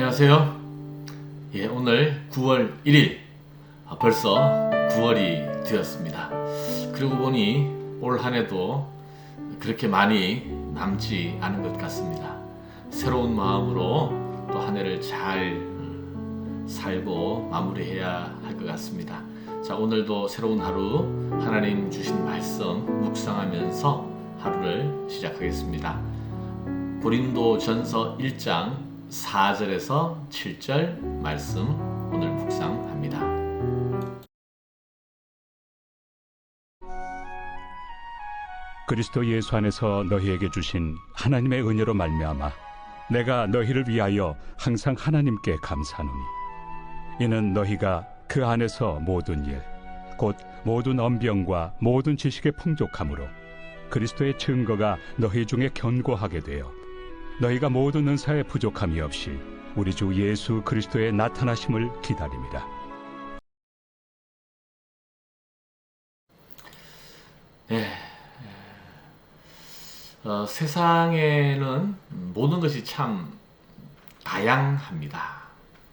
안녕하세요. 예, 오늘 9월 1일. 아, 벌써 9월이 되었습니다. 그러고 보니 올 한 해도 그렇게 많이 남지 않은 것 같습니다. 새로운 마음으로 또 한 해를 잘 음, 살고 마무리해야 할 것 같습니다. 자, 오늘도 새로운 하루 하나님 주신 말씀 묵상하면서 하루를 시작하겠습니다. 고린도 전서 1장 4절에서 7절 말씀 오늘 묵상합니다. 그리스도 예수 안에서 너희에게 주신 하나님의 은혜로 말미암아 내가 너희를 위하여 항상 하나님께 감사하노니 이는 너희가 그 안에서 모든 일 곧 모든 언병과 모든 지식의 풍족함으로 그리스도의 증거가 너희 중에 견고하게 되어 너희가 모든 은사에 부족함이 없이 우리 주 예수 그리스도의 나타나심을 기다립니다. 어, 세상에는 모든 것이 참 다양합니다.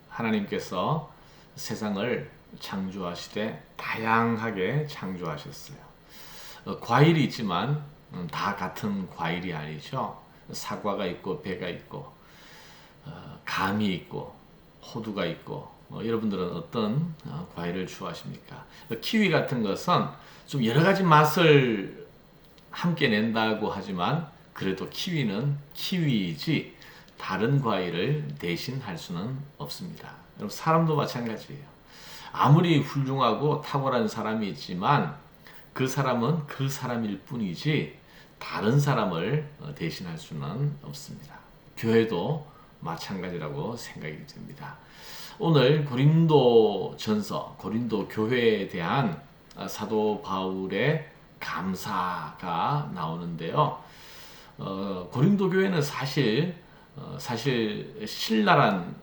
하나님께서 세상을 창조하시되 다양하게 창조하셨어요. 어, 과일이 있지만 음, 다 같은 과일이 아니죠. 사과가 있고 배가 있고 어, 감이 있고 호두가 있고 어, 여러분들은 어떤 어, 과일을 좋아하십니까? 키위 같은 것은 좀 여러 가지 맛을 함께 낸다고 하지만 그래도 키위는 키위이지 다른 과일을 대신할 수는 없습니다. 여러분 사람도 마찬가지예요. 아무리 훌륭하고 탁월한 사람이 있지만 그 사람은 그 사람일 뿐이지 다른 사람을 어, 대신할 수는 없습니다. 교회도 마찬가지라고 생각이 듭니다. 오늘 고린도 전서, 고린도 교회에 대한 어, 사도 바울의 감사가 나오는데요. 어, 고린도 교회는 사실 어, 사실 신랄한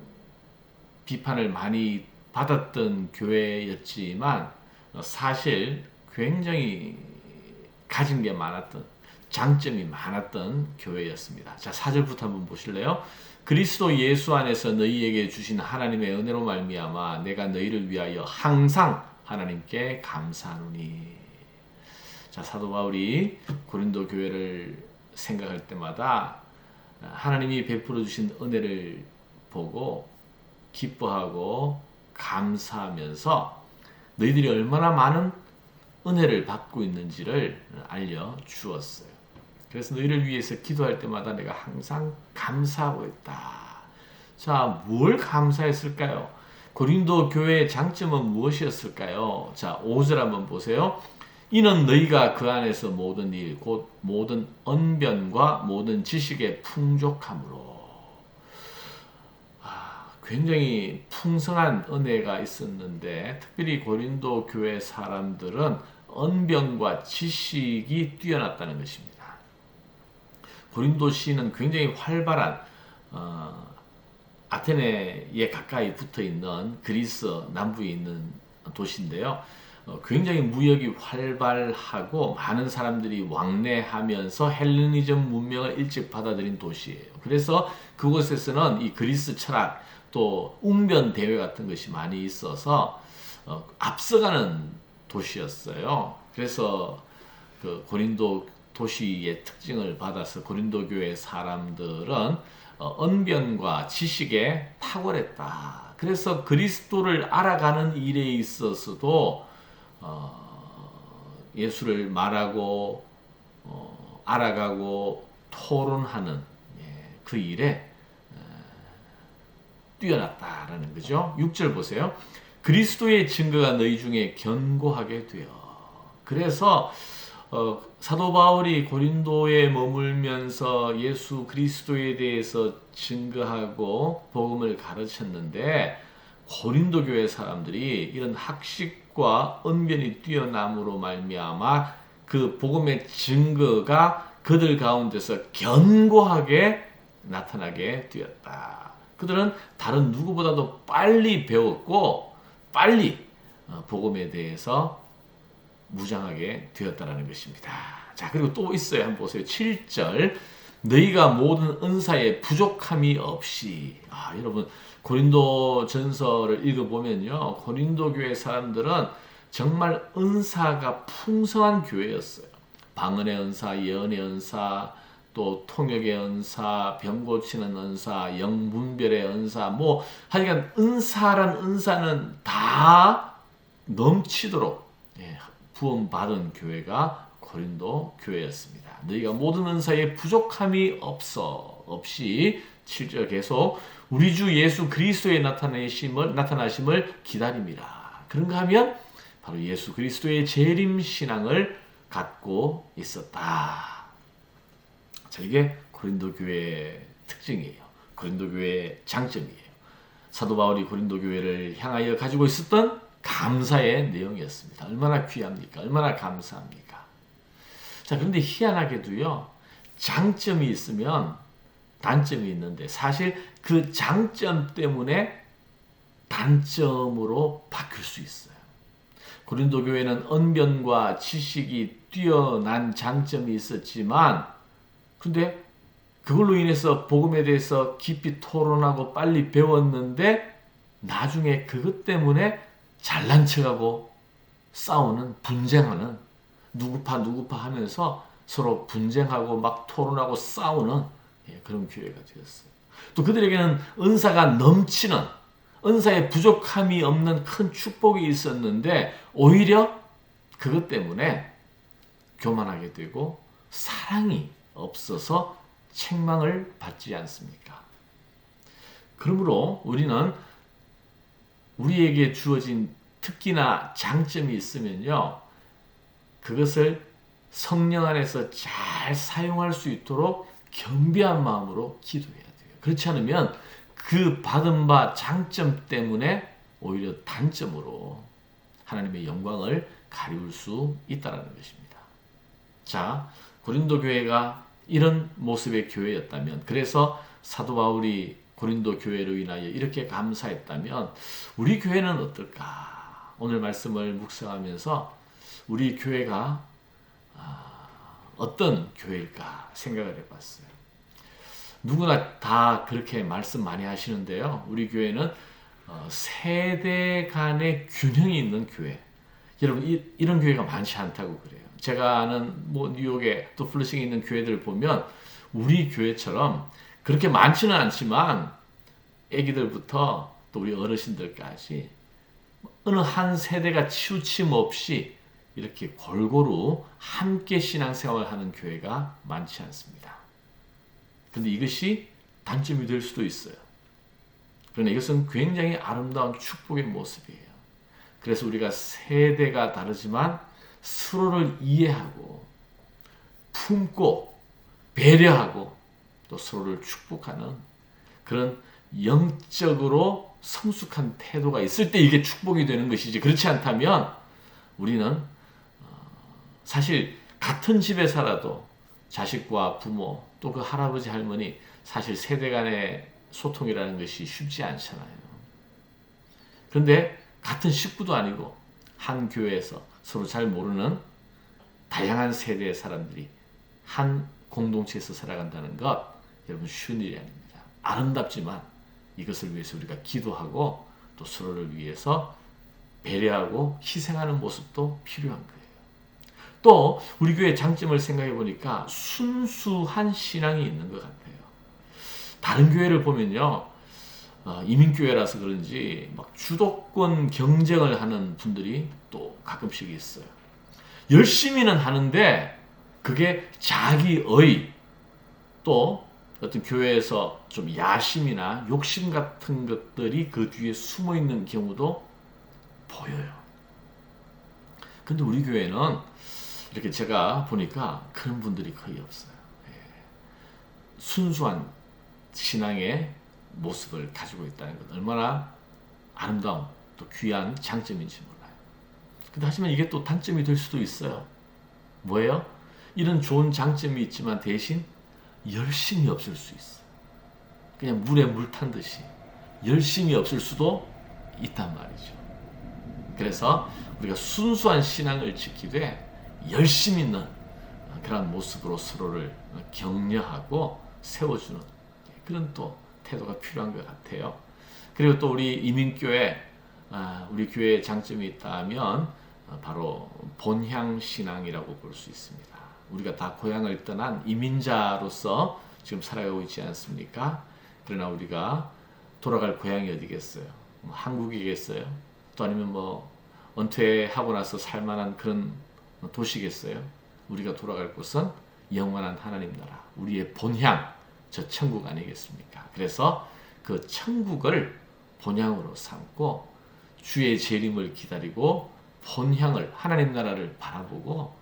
비판을 많이 받았던 교회였지만 어, 사실 굉장히 가진 게 많았던 장점이 많았던 교회였습니다. 자, 4절부터 한번 보실래요? 그리스도 예수 안에서 너희에게 주신 하나님의 은혜로 말미암아 내가 너희를 위하여 항상 하나님께 감사하노니. 자, 사도 바울이 고린도 교회를 생각할 때마다 하나님이 베풀어 주신 은혜를 보고 기뻐하고 감사하면서 너희들이 얼마나 많은 은혜를 받고 있는지를 알려 주었어요. 그래서 너희를 위해서 기도할 때마다 내가 항상 감사하고 있다. 자, 뭘 감사했을까요? 고린도 교회의 장점은 무엇이었을까요? 자, 5절 한번 보세요. 이는 너희가 그 안에서 모든 일, 곧 모든 언변과 모든 지식의 풍족함으로. 아, 굉장히 풍성한 은혜가 있었는데, 특별히 고린도 교회 사람들은 언변과 지식이 뛰어났다는 것입니다. 고린도 시는 굉장히 활발한 어, 아테네에 가까이 붙어 있는 그리스 남부에 있는 도시인데요. 어, 굉장히 무역이 활발하고 많은 사람들이 왕래하면서 헬레니즘 문명을 일찍 받아들인 도시예요. 그래서 그곳에서는 이 그리스 철학 또 웅변 대회 같은 것이 많이 있어서 어, 앞서가는 도시였어요. 그래서 그 고린도 도시의 특징을 받아서 고린도 교회 사람들은 어, 언변과 지식에 탁월했다. 그래서 그리스도를 알아가는 일에 있어서도 어, 예수를 말하고 어, 알아가고 토론하는 예, 그 일에 뛰어났다라는 거죠. 6절 보세요. 그리스도의 증거가 너희 중에 견고하게 되어. 그래서 어, 사도 바울이 고린도에 머물면서 예수 그리스도에 대해서 증거하고 복음을 가르쳤는데 고린도 교회 사람들이 이런 학식과 언변이 뛰어남으로 말미암아 그 복음의 증거가 그들 가운데서 견고하게 나타나게 되었다. 그들은 다른 누구보다도 빨리 배웠고 빨리 어, 복음에 대해서 무장하게 되었다라는 것입니다. 자, 그리고 또 있어요. 한번 보세요. 7절. 너희가 모든 은사에 부족함이 없이 아 여러분 고린도 전서를 읽어 보면요 고린도 교회 사람들은 정말 은사가 풍성한 교회였어요 방언의 은사, 예언의 은사, 또 통역의 은사, 병 고치는 은사, 영분별의 은사, 뭐 하여간 은사란 은사는 다 넘치도록 예, 부음 받은 교회가 고린도 교회였습니다. 너희가 모든 은사에 부족함이 없어 없이 7절 계속 우리 주 예수 그리스도의 나타나심을 나타나심을 기다립니다. 그런가 하면 바로 예수 그리스도의 재림 신앙을 갖고 있었다. 자, 이게 고린도 교회의 특징이에요. 고린도 교회의 장점이에요. 사도 바울이 고린도 교회를 향하여 가지고 있었던 감사의 내용이었습니다. 얼마나 귀합니까? 얼마나 감사합니까? 자, 그런데 희한하게도요, 장점이 있으면 단점이 있는데, 사실 그 장점 때문에 단점으로 바뀔 수 있어요. 고린도 교회는 언변과 지식이 뛰어난 장점이 있었지만, 근데 그걸로 인해서 복음에 대해서 깊이 토론하고 빨리 배웠는데, 나중에 그것 때문에 잘난 척하고 싸우는 분쟁하는 누구파 누구파 하면서 서로 분쟁하고 막 토론하고 싸우는 예, 그런 교회가 되었어요. 또 그들에게는 은사가 넘치는 은사에 부족함이 없는 큰 축복이 있었는데 오히려 그것 때문에 교만하게 되고 사랑이 없어서 책망을 받지 않습니까? 그러므로 우리는 우리에게 주어진 특기나 장점이 있으면요. 그것을 성령 안에서 잘 사용할 수 있도록 겸비한 마음으로 기도해야 돼요. 그렇지 않으면 그 받은 바 장점 때문에 오히려 단점으로 하나님의 영광을 가리울 수 있다라는 것입니다. 자, 고린도 교회가 이런 모습의 교회였다면 그래서 사도 바울이 고린도 교회로 인하여 이렇게 감사했다면 우리 교회는 어떨까? 오늘 말씀을 묵상하면서 우리 교회가 아, 어떤 교회일까 생각을 해봤어요. 누구나 다 그렇게 말씀 많이 하시는데요. 우리 교회는 어, 세대 간의 균형이 있는 교회. 여러분 이, 이런 교회가 많지 않다고 그래요. 제가 아는 뭐 뉴욕에 또 플러싱에 있는 교회들 보면 우리 교회처럼 그렇게 많지는 않지만 아기들부터 또 우리 어르신들까지 어느 한 세대가 치우침 없이 이렇게 골고루 함께 신앙생활을 하는 교회가 많지 않습니다. 근데 이것이 단점이 될 수도 있어요. 그러나 이것은 굉장히 아름다운 축복의 모습이에요. 그래서 우리가 세대가 다르지만 서로를 이해하고 품고 배려하고 또 서로를 축복하는 그런 영적으로 성숙한 태도가 있을 때 이게 축복이 되는 것이지 그렇지 않다면 우리는 어, 사실 같은 집에 살아도 자식과 부모 또 그 할아버지 할머니 사실 세대 간의 소통이라는 것이 쉽지 않잖아요. 그런데 같은 식구도 아니고 한 교회에서 서로 잘 모르는 다양한 세대의 사람들이 한 공동체에서 살아간다는 것 여러분 쉬운 일이 아닙니다. 아름답지만 이것을 위해서 우리가 기도하고 또 서로를 위해서 배려하고 희생하는 모습도 필요한 거예요. 또 우리 교회 장점을 생각해 보니까 순수한 신앙이 있는 것 같아요. 다른 교회를 보면요. 어, 이민교회라서 그런지 막 주도권 경쟁을 하는 분들이 또 가끔씩 있어요. 열심히는 하는데 그게 자기의 또 어떤 교회에서 좀 야심이나 욕심 같은 것들이 그 뒤에 숨어 있는 경우도 보여요. 근데 우리 교회는 이렇게 제가 보니까 그런 분들이 거의 없어요. 예. 순수한 신앙의 모습을 가지고 있다는 것 얼마나 아름다운 또 귀한 장점인지 몰라요. 근데 하지만 이게 또 단점이 될 수도 있어요. 뭐예요? 이런 좋은 장점이 있지만 대신 열심이 없을 수 있어. 그냥 물에 물 탄 듯이 열심이 없을 수도 있단 말이죠. 그래서 우리가 순수한 신앙을 지키되 열심 있는 어, 그런 모습으로 서로를 격려하고 세워주는 그런 또 태도가 필요한 것 같아요. 그리고 또 우리 이민교회 아, 우리 교회의 장점이 있다면 어, 바로 본향 신앙이라고 볼 수 있습니다. 우리가 다 고향을 떠난 이민자로서 지금 살아가고 있지 않습니까? 그러나 우리가 돌아갈 고향이 어디겠어요? 뭐 한국이겠어요? 또 아니면 뭐 은퇴하고 나서 살만한 그런 도시겠어요? 우리가 돌아갈 곳은 영원한 하나님 나라, 우리의 본향, 저 천국 아니겠습니까? 그래서 그 천국을 본향으로 삼고 주의 재림을 기다리고 본향을 하나님 나라를 바라보고 어,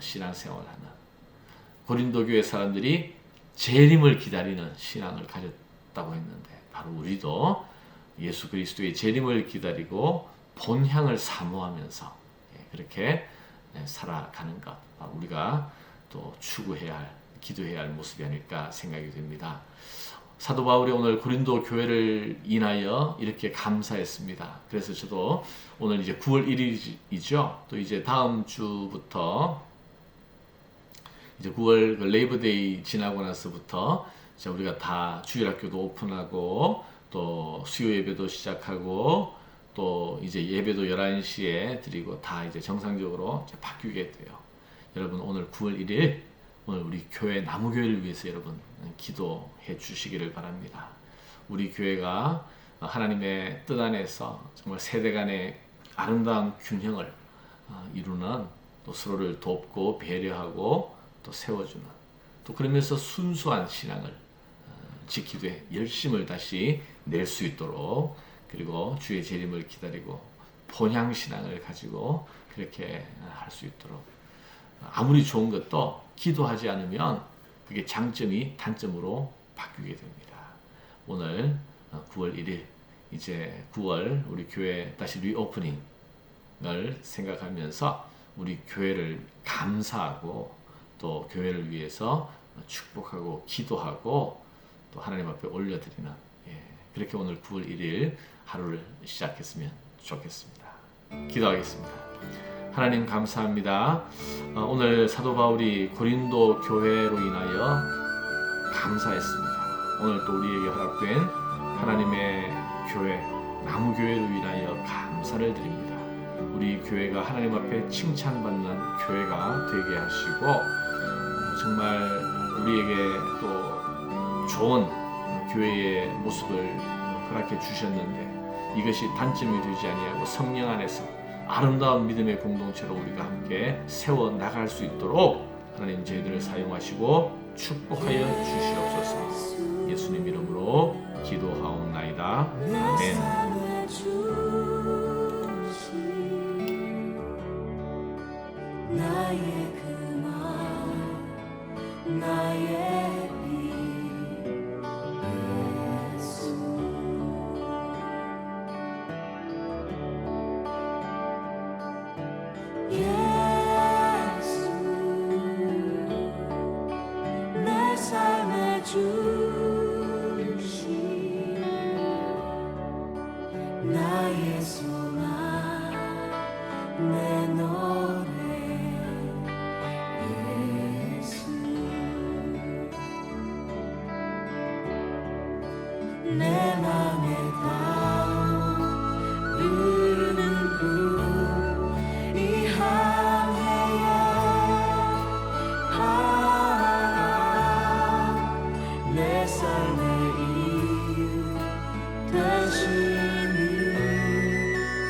신앙생활하는 고린도 교회 사람들이 재림을 기다리는 신앙을 가졌다고 했는데 바로 우리도 예수 그리스도의 재림을 기다리고 본향을 사모하면서 예, 그렇게 예, 살아가는 것 아, 우리가 또 추구해야 할 기도해야 할 모습이 아닐까 생각이 됩니다. 사도 바울이 오늘 고린도 교회를 인하여 이렇게 감사했습니다. 그래서 저도 오늘 이제 9월 1일이죠. 또 이제 다음 주부터 이제 9월 그 레이버데이 지나고 나서부터 이제 우리가 다 주일학교도 오픈하고 또 수요 예배도 시작하고 또 이제 예배도 11시에 드리고 다 이제 정상적으로 이제 바뀌게 돼요. 여러분 오늘 9월 1일 오늘 우리 교회 나무교회를 위해서 여러분 기도해 주시기를 바랍니다. 우리 교회가 하나님의 뜻 안에서 정말 세대 간의 아름다운 균형을 어, 이루는 또 서로를 돕고 배려하고 또 세워주는 또 그러면서 순수한 신앙을 어, 지키되 열심을 다시 낼 수 있도록 그리고 주의 재림을 기다리고 본향 신앙을 가지고 그렇게 할 수 있도록 아무리 좋은 것도 기도하지 않으면 그게 장점이 단점으로 바뀌게 됩니다. 오늘 9월 1일 이제 9월 우리 교회 다시 리오프닝을 생각하면서 우리 교회를 감사하고 또 교회를 위해서 축복하고 기도하고 또 하나님 앞에 올려드리는 예, 그렇게 오늘 9월 1일 하루를 시작했으면 좋겠습니다. 기도하겠습니다. 하나님 감사합니다. 어, 오늘 사도 바울이 고린도 교회로 인하여 감사했습니다. 오늘 또 우리에게 허락된 하나님의 교회 나무 교회로 인하여 감사를 드립니다. 우리 교회가 하나님 앞에 칭찬받는 교회가 되게 하시고 어, 정말 우리에게 또 좋은 교회의 모습을 허락해 주셨는데 이것이 단점이 되지 아니하고 성령 안에서 아름다운 믿음의 공동체로 우리가 함께 세워 나갈 수 있도록 하나님 저희들을 사용하시고 축복하여 주시옵소서. 예수님 이름으로 기도하옵나이다. 아멘.